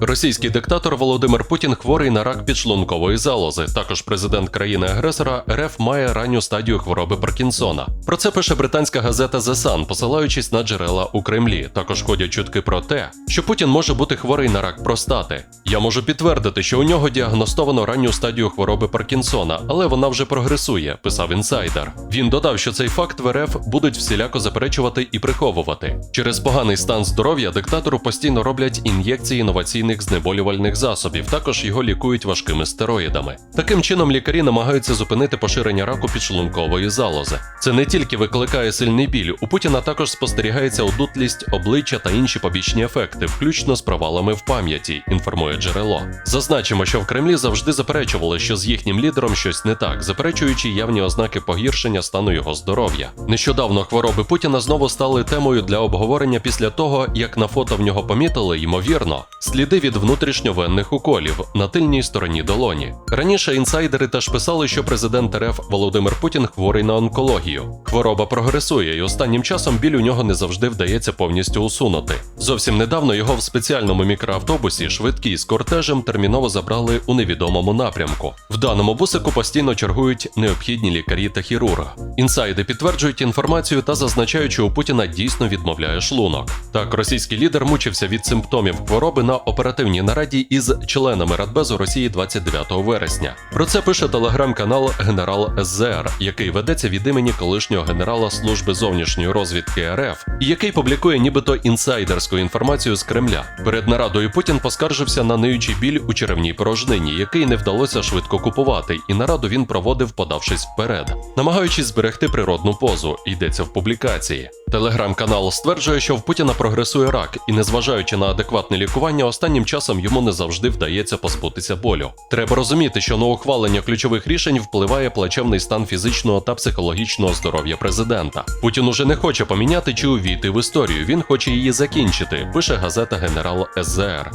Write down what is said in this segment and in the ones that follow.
Російський диктатор Володимир Путін хворий на рак підшлункової залози. Також президент країни-агресора РФ має ранню стадію хвороби Паркінсона. Про це пише британська газета The Sun, посилаючись на джерела у Кремлі. Також ходять чутки про те, що Путін може бути хворий на рак простати. Я можу підтвердити, що у нього діагностовано ранню стадію хвороби Паркінсона, але вона вже прогресує, писав інсайдер. Він додав, що цей факт в РФ будуть всіляко заперечувати і приховувати. Через поганий стан здоров'я диктатору постійно роблять ін'єкції інноваційних знеболювальних засобів. Також його лікують важкими стероїдами. Таким чином, лікарі намагаються зупинити поширення раку підшлункової залози. Це не тільки викликає сильний біль. У Путіна також спостерігається одутлість обличчя та інші побічні ефекти, включно з провалами в пам'яті. Інформує джерело. Зазначимо, що в Кремлі завжди заперечували, що з їхнім лідером щось не так, заперечуючи явні ознаки погіршення стану його здоров'я. Нещодавно хвороби Путіна знову стали темою для обговорення після того, як на фото в нього помітили, ймовірно, сліди від внутрішньовенних уколів на тильній стороні долоні. Раніше інсайдери теж писали, що президент РФ Володимир Путін хворий на онкологію. Хвороба прогресує, і останнім часом біль у нього не завжди вдається повністю усунути. Зовсім недавно його в спеціальному мікроавтобусі швидкі з кортежем терміново забрали у невідомому напрямку. В даному бусику постійно чергують необхідні лікарі та хірург. Інсайди підтверджують інформацію та зазначають, що у Путіна дійсно відмовляє шлунок. Так, російський лідер мучився від симптомів хвороби на оперативній нараді із членами Радбезу Росії 29 вересня. Про це пише телеграм-канал Генерал СЗР, який ведеться від імені колишнього генерала служби зовнішньої розвідки РФ, і який публікує нібито інсайдерську інформацію з Кремля. Перед нарадою Путін поскаржився на ниючий біль у черевній порожнині, який не вдалося швидко купувати, і нараду він проводив, подавшись вперед, намагаючись зберегти природну позу. Йдеться в публікації. Телеграм-канал стверджує, що в Путіна прогресує рак, і незважаючи на адекватне лікування, останнім часом йому не завжди вдається позбутися болю. Треба розуміти, що на ухвалення ключових рішень впливає плачевний стан фізичного та психологічного здоров'я президента. Путін уже не хоче поміняти чи увійти в історію. Він хоче її закінчити. Пише газета Генерал СЗР.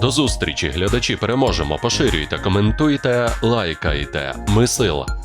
До зустрічі, глядачі, переможемо. Поширюйте, коментуйте, лайкайте. Ми сила.